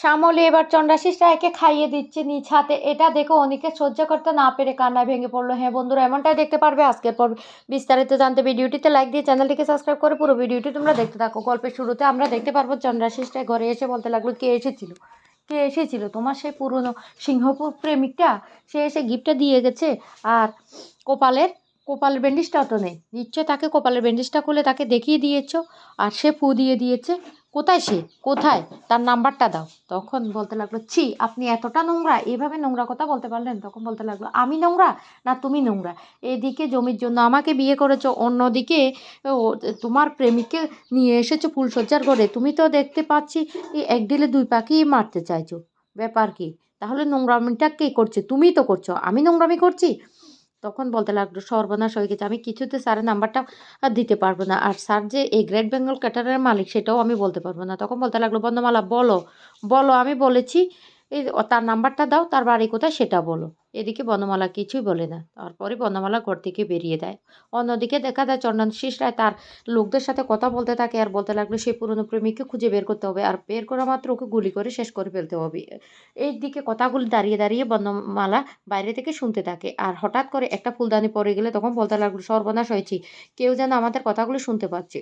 শ্যামলী, এবার চন্দ্রাশিস রায়কে খাইয়ে দিচ্ছে নিজ হাতে। এটা দেখে অনেকে সহ্য করতে না পেরে কান্নায় ভেঙে পড়ল। হ্যাঁ বন্ধুরা, এমনটাই দেখতে পারবে আজকের পর বিস্তারিত জানতে ভিডিওটিতে লাইক দিয়ে চ্যানেলটিকে সাবস্ক্রাইব করে পুরো ভিডিওটি তোমরা দেখতে থাকো। গল্পের শুরুতে আমরা দেখতে পারব চন্দ্রাশিস ঘরে এসে বলতে লাগল, কে এসেছিল? কে এসেছিল? তোমার সেই পুরনো সিংহপুর প্রেমিকটা? সে এসে গিফটটা দিয়ে গেছে আর কপালের কপালের ব্যান্ডেজটাও তো নেই। নিশ্চয় তাকে কপালের ব্যান্ডেজটা খুলে তাকে দেখিয়ে দিয়েছ আর সে ফু দিয়ে দিয়েছে। কোথায় সে? কোথায়? তার নাম্বারটা দাও। তখন বলতে লাগল, ছি, আপনি এতটা নোংরা, এভাবে নোংরা কথা বলতে পারলেন? তখন বলতে লাগল, আমি নোংরা? না, তুমি নোংরা। এদিকে জমির জন্য আমাকে বিয়ে করেছ, অন্যদিকে ও, তোমার প্রেমিককে নিয়ে এসেছ ফুলসজ্জার ঘরে। তুমি তো দেখতে পাচ্ছি এক দিলে দুই পাখি মারতে চাইছো। ব্যাপার কি? তাহলে নোংরামিটা কে করছে? তুমিই তো করছ। আমি নোংরামি করছি? তখন বলতে লাগল, সর্বনাশ হয়ে গেছে, আমি কিছুতে স্যারের নাম্বারটা দিতে পারব না। আর স্যার যে এই গ্রেট বেঙ্গল ক্যাটারের মালিক, সেটাও আমি বলতে পারব না। তখন বলতে লাগল বন্ধমালা বলো। বলো, আমি বলেছি, এই, তার নাম্বারটা দাও, তার বাড়ি কোথায়, সেটা বলো। এদিকে বনমালা কিছুই বলে না। তারপরে বনমালা ঘর থেকে বেরিয়ে দেয় অন্যদিকে দেখা যায় চন্দন শীষ রায় তার লোকদের সাথে কথা বলতে থাকে আর বলতে লাগল সেই পুরনো প্রেমিককে খুঁজে বের করতে হবে আর বের করা মাত্র ওকে গুলি করে শেষ করে ফেলতে হবে। এই দিকে কথাগুলি দাঁড়িয়ে দাঁড়িয়ে বনমালা বাইরে থেকে শুনতে থাকে আর হঠাৎ করে একটা ফুলদানি পড়ে গেলে তখন বলতে লাগল, সর্বনাশ হয়েছি। কেউ যেন আমাদের কথাগুলো শুনতে পাচ্ছে।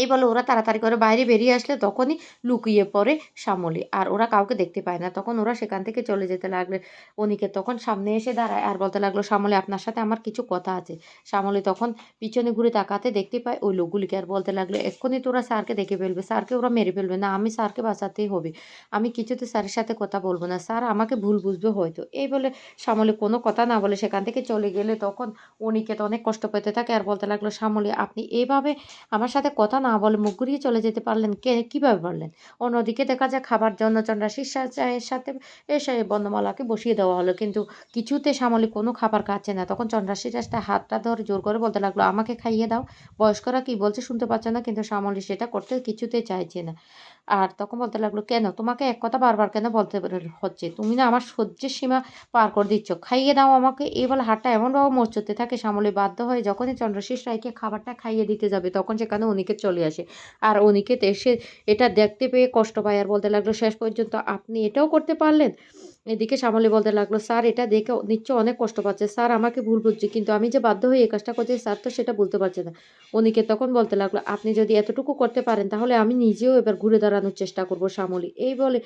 এই বলে ওরা তাড়াতাড়ি করে বাইরে বেরিয়ে আসলে তখনই লুকিয়ে পড়ে শ্যামলী। আর ওরা কাউকে দেখতে পায় না। তখন ওরা সেখান থেকে চলে যেতে লাগলে অনিকে তখন সামনে এসে দাঁড়ায় আর বলতে লাগল, শ্যামলী, আপনার সাথে আমার কিছু কথা আছে। শ্যামলী তখন পিছনে ঘুরে তাকাতে দেখতে পায় ওই লোকগুলিকে আর বলতে লাগল, এক্ষুনি তোরা স্যারকে দেখে ফেলবে। স্যারকে ওরা মেরে ফেলবে না। আমি স্যারকে বাঁচাতেই হবে। আমি কিছুতে স্যারের সাথে কথা বলব না। স্যার আমাকে ভুল বুঝবে হয়তো। এই বলে শ্যামলী কোনো কথা না বলে সেখান থেকে চলে গেলে তখন অনিকে তো অনেক কষ্ট পেতে থাকে আর বলতে লাগল, শ্যামলী, আপনি এইভাবে আমার সাথে কথা না বলে মুখ ঘুরিয়ে চলে যেতে পারলেন। কে? কীভাবে পারলেন? অন্যদিকে দেখা যায় খাবার জন্য চন্দ্রাশিস চায়ের সাথে এসে বর্ণমালাকে বসিয়ে দেওয়া হলো। কিন্তু কিছুতে শ্যামলী কোনো খাবার খাচ্ছে না। তখন চন্দ্রাশিস তার হাতটা ধরে জোর করে বলতে লাগল, আমাকে খাইয়ে দাও। বয়স্করা কি বলছে শুনতে পাচ্ছে না, কিন্তু শ্যামলী সেটা করতে কিছুতে চাইছে না। আর তখন বলতে লাগল, কেন? তোমাকে এক কথা বারবার কেন বলতে হচ্ছে? তুমি না আমার সহ্যের সীমা পার করে দিচ্ছ। খাইয়ে দাও আমাকে। এই বলে হাতটা এমনভাবে মোচতে থাকে, শ্যামলী বাধ্য হয়ে যখনই চন্দ্রশেষ রায়কে খাবারটা খাইয়ে দিতে যাবে, তখন সেখানে অনিকেত চলে আসে। আর অনিকেত এসে এটা দেখতে পেয়ে কষ্ট পায় আর বলতে লাগল, শেষ পর্যন্ত আপনি এটাও করতে পারলেন? এদিকে শ্যামলী বলতে লাগল, স্যার, এটা দেখে নিশ্চয় অনেক কষ্ট পাচ্ছে। স্যার, আমাকে ভুল বুঝছে, কিন্তু আমি যে বাধ্য হয়ে এই কাজটা করছি, স্যার তো সেটা বলতে পারছে না। অনিকে তখন বলতে লাগল, আপনি যদি এতটুকু করতে পারেন, তাহলে আমি নিজেও এবার ঘুরে দাঁড়ানোর চেষ্টা করব শ্যামলী। এই বলে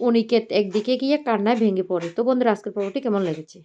অনিকেত একদিকে গিয়ে কান্নায় ভেঙে পড়ে। তো বন্ধুরা, আজকের পর্বটি কেমন লেগেছে?